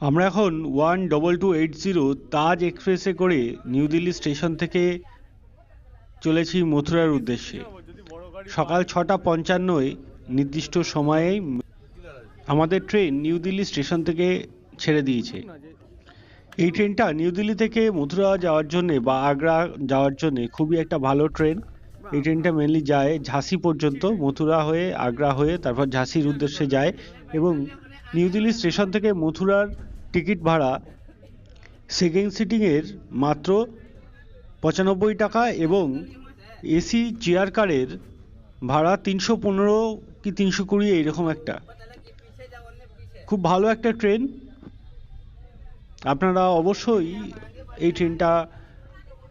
আমরা এখন one double two eight zero Taj এক্সপ্রেসে করে নিউ দিল্লি স্টেশন থেকে চলেছি মথুরার উদ্দেশ্যে। সকাল ছটা পঞ্চান্নয় নির্দিষ্ট সময়ে আমাদের ট্রেন নিউ দিল্লি স্টেশন থেকে ছেড়ে দিয়েছে। এই ট্রেনটা নিউ দিল্লি থেকে মথুরা যাওয়ার জন্যে বা আগ্রা যাওয়ার জন্যে খুবই একটা ভালো ট্রেন। এই ট্রেনটা মেনলি যায় ঝাঁসি পর্যন্ত, মথুরা হয়ে আগ্রা হয়ে তারপর ঝাঁসির উদ্দেশ্যে যায় এবং নিউ দিল্লি স্টেশন থেকে মথুরার টিকিট ভাড়া সেকেন্ড সিটিংয়ের মাত্র পঁচানব্বই টাকা এবং এসি চেয়ার কারের ভাড়া তিনশো পনেরো কি তিনশো কুড়ি এইরকম একটা। খুব ভালো একটা ট্রেন। আপনারা অবশ্যই এই ট্রেনটা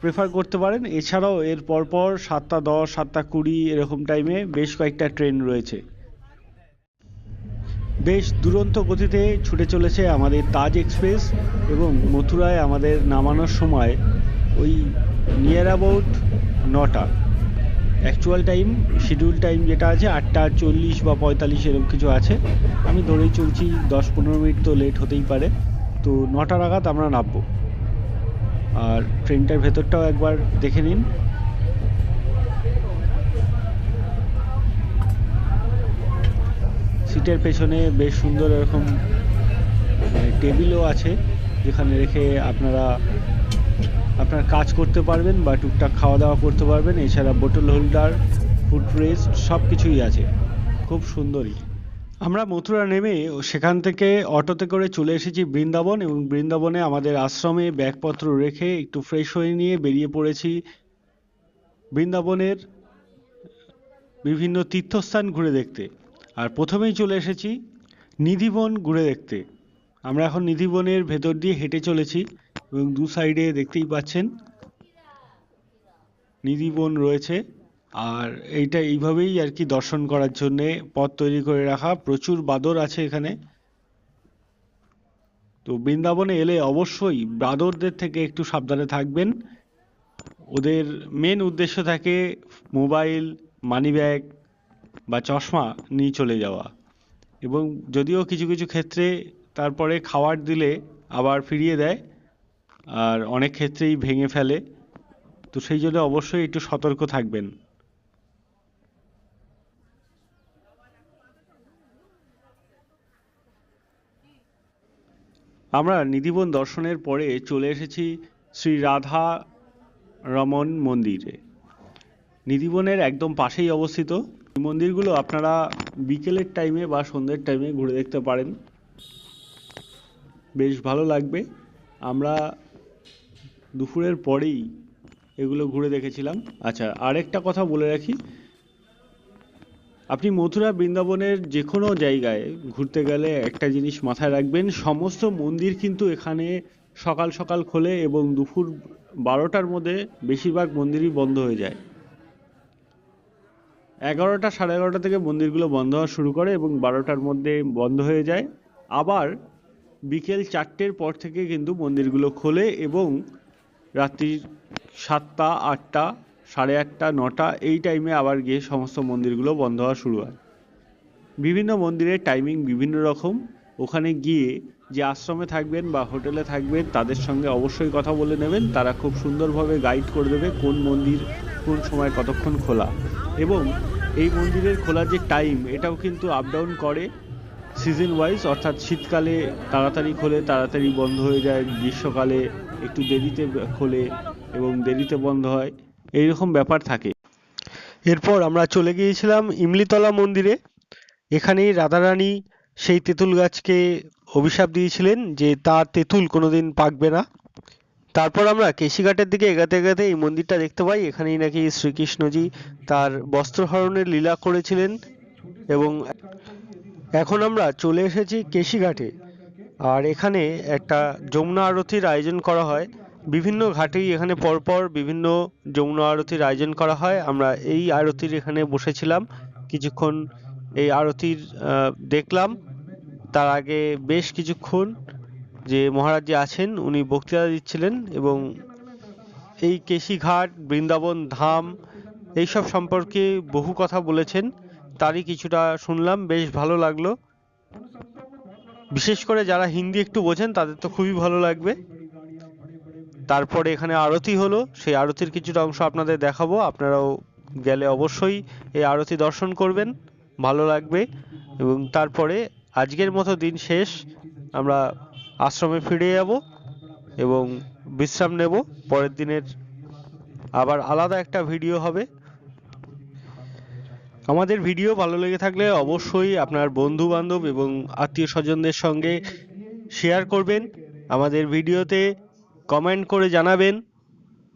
প্রেফার করতে পারেন। এছাড়াও এর পরপর সাতটা দশ, সাতটা কুড়ি এরকম টাইমে বেশ কয়েকটা ট্রেন রয়েছে। বেশ দুরন্ত গতিতে ছুটে চলেছে আমাদের তাজ এক্সপ্রেস এবং মথুরায় আমাদের নামানোর সময় ওই নিয়ার অ্যাবাউট নটা। অ্যাকচুয়াল টাইম শিডিউল টাইম যেটা আছে আটটা চল্লিশ বা পঁয়তাল্লিশ এরকম কিছু আছে। আমি ধরেই চলছি দশ পনেরো মিনিট তো লেট হতেই পারে। তো নটা নাগাদ আমরা নামবো। আর ট্রেনটার ভেতরটাও একবার দেখে নিন। সিটের পেছনে বেশ সুন্দর এরকম মানে টেবিলও আছে, যেখানে রেখে আপনারা, আপনার কাজ করতে পারবেন বা টুকটাক খাওয়া দাওয়া করতে পারবেন। এছাড়া বোটল হোল্ডার, ফুড রেস্ট সব কিছুই আছে। খুব সুন্দরই। আমরা মথুরা নেমে সেখান থেকে অটোতে করে চলে এসেছি বৃন্দাবন এবং বৃন্দাবনে আমাদের আশ্রমে ব্যাগপত্র রেখে একটু ফ্রেশ হয়ে নিয়ে বেরিয়ে পড়েছি বৃন্দাবনের বিভিন্ন তীর্থস্থান ঘুরে দেখতে। আর প্রথমেই চলে এসেছি নিধিবন ঘুরে দেখতে। আমরা এখন নিধিবনের ভেতর দিয়ে হেঁটে চলেছি এবং দু সাইডে দেখতেই পাচ্ছেন নিধিবন রয়েছে। আর এইটা এইভাবেই আর কি দর্শন করার জন্যে পথ তৈরি করে রাখা। প্রচুর বাদর আছে এখানে। তো বৃন্দাবনে এলে অবশ্যই বাদরদের থেকে একটু সাবধানে থাকবেন। ওদের মেন উদ্দেশ্য থাকে মোবাইল মানিব্যাগ বা চশমা নিয়ে চলে যাওয়া। এবং যদিও কিছু কিছু ক্ষেত্রে তারপরে খাবার দিলে আবার ফিরিয়ে দেয়, আর অনেক ক্ষেত্রেই ভেঙে ফেলে। তো সেই জন্য অবশ্যই একটু সতর্ক থাকবেন। আমরা নিধিবন দর্শনের পরে চলে এসেছি শ্রী রাধা রমন মন্দিরে। নিধিবনের একদম পাশেই অবস্থিত। মন্দিরগুলো আপনারা বিকেলের টাইমে বা সন্ধ্যের টাইমে ঘুরে দেখতে পারেন। বেশ ভালো লাগবে। আমরা দুপুরের পরেই এগুলো ঘুরে দেখেছিলাম। আচ্ছা আরেকটা কথা বলে রাখি। আপনি মথুরা বৃন্দাবনের যে কোনো জায়গায় ঘুরতে গেলে একটা জিনিস মাথায় রাখবেন, সমস্ত মন্দির কিন্তু এখানে সকাল সকাল খোলে এবং দুপুর বারোটার মধ্যে বেশিরভাগ মন্দিরই বন্ধ হয়ে যায়। এগারোটা সাড়ে এগারোটা থেকে মন্দিরগুলো বন্ধ হওয়া শুরু করে এবং বারোটার মধ্যে বন্ধ হয়ে যায়। আবার বিকেল চারটের পর থেকে কিন্তু মন্দিরগুলো খোলে এবং রাত্রির সাতটা, আটটা, সাড়ে আটটা, নটা এই টাইমে আবার গিয়ে সমস্ত মন্দিরগুলো বন্ধ হওয়া শুরু হয়। বিভিন্ন মন্দিরের টাইমিং বিভিন্ন রকম। ওখানে গিয়ে যে আশ্রমে থাকবেন বা হোটেলে থাকবেন, তাদের সঙ্গে অবশ্যই কথা বলে নেবেন। তারা খুব সুন্দরভাবে গাইড করে দেবে কোন মন্দির কোন সময় কতক্ষণ খোলা। এবং এই মন্দিরের খোলার যে টাইম এটাও কিন্তু আপ ডাউন করে সিজন ওয়াইজ অর্থাৎ শীতকালে তাড়াতাড়ি খোলে, তাড়াতাড়ি বন্ধ হয়ে যায়, গ্রীষ্মকালে একটু দেরিতে খোলে এবং দেরিতে বন্ধ হয়, এইরকম ব্যাপার থাকে। এরপর আমরা চলে গিয়েছিলাম ইমলিতলা মন্দিরে। এখানেই রাধারানী সেই তেঁতুল গাছকে অভিশাপ দিয়েছিলেন যে তার তেঁতুল কোনোদিন পাকবে না। তারপর আমরা কেশিঘাটের দিকে এগাতে এগাতে এই মন্দিরটা দেখতে পাই। এখানেই নাকি শ্রীকৃষ্ণজি তার বস্ত্রহরণের লীলা করেছিলেন এবং এখন আমরা চলে এসেছি কেশিঘাটে। আর এখানে একটা যমুনা আরতির আয়োজন করা হয়। বিভিন্ন ঘাটেই এখানে পরপর বিভিন্ন যমুনা আরতির আয়োজন করা হয়। আমরা এই আরতির এখানে বসেছিলাম। কিছুক্ষণ এই আরতির দেখলাম। তার আগে বেশ কিছুক্ষণ যে মহারাজ যে আছেন, উনি বক্তৃতা দিচ্ছিলেন এবং এই কেশিঘাট, বৃন্দাবন, ধাম, এইসব সম্পর্কে বহু কথা বলেছেন। তারই কিছুটা শুনলাম, বেশ ভালো লাগল। বিশেষ করে যারা হিন্দি একটু বোঝেন, তাদের তো খুবই ভালো লাগবে। তারপরে এখানে আরতি হলো, সেই আরতির কিছুটা অংশ আপনাদের দেখাবো। আপনারাও গেলে অবশ্যই এই আরতি দর্শন করবেন, ভালো লাগবে। এবং তারপরে আজকের মতো দিন শেষ। আমরা আশ্রমে ফিরে যাব এবং বিশ্রাম নেব। পরের দিনের আবার আলাদা একটা ভিডিও হবে। আমাদের ভিডিও ভালো লেগে থাকলে অবশ্যই আপনার বন্ধু বান্ধব এবং আত্মীয় স্বজনদের সঙ্গে শেয়ার করবেন। আমাদের ভিডিওতে কমেন্ট করে জানাবেন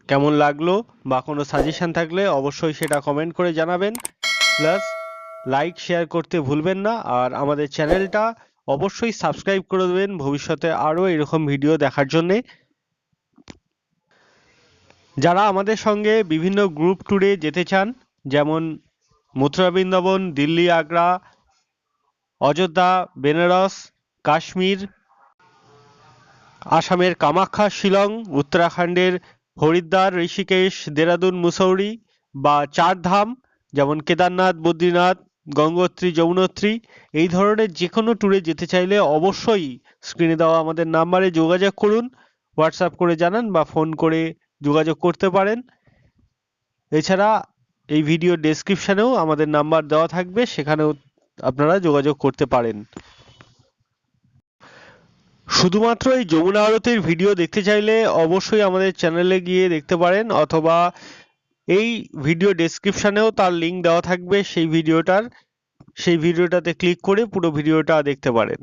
কেমন লাগল বা কোনো সাজেশন থাকলে অবশ্যই সেটা কমেন্ট করে জানাবেন। প্লাস লাইক, শেয়ার করতে ভুলবেন না। আর আমাদের চ্যানেলটা অবশ্যই সাবস্ক্রাইব করে দেবেন ভবিষ্যতে আরও এরকম ভিডিও দেখার জন্যে। যারা আমাদের সঙ্গে বিভিন্ন গ্রুপ ট্যুরে যেতে চান, যেমন মথুরা বৃন্দাবন, দিল্লি, আগ্রা, অযোধ্যা, বেনারস, কাশ্মীর, আসামের কামাখ্যা, শিলং, উত্তরাখণ্ডের হরিদ্বার, ঋষিকেশ, দেরাদুন, মুসৌরি বা চার ধাম যেমন কেদারনাথ, বদ্রীনাথ গঙ্গোত্রী, যমুনোত্রী, এই ধরনের যে কোনো ট্যুরে যেতে চাইলে অবশ্যই স্ক্রিনে দেওয়া আমাদের নাম্বারে যোগাযোগ করুন হোয়াটসঅ্যাপ করে জানান বা ফোন করে যোগাযোগ করতে পারেন। এছাড়া এই ভিডিও ডেসক্রিপশনেও আমাদের নাম্বার দেওয়া থাকবে, সেখানেও আপনারা যোগাযোগ করতে পারেন। শুধুমাত্র এই যমুনা আরতির ভিডিও দেখতে চাইলে অবশ্যই আমাদের চ্যানেলে গিয়ে দেখতে পারেন, অথবা এই ভিডিও ডেসক্রিপশনেও তার লিঙ্ক দেওয়া থাকবে, সেই ভিডিওটার সেই ভিডিওটাতে ক্লিক করে পুরো ভিডিওটা দেখতে পারেন।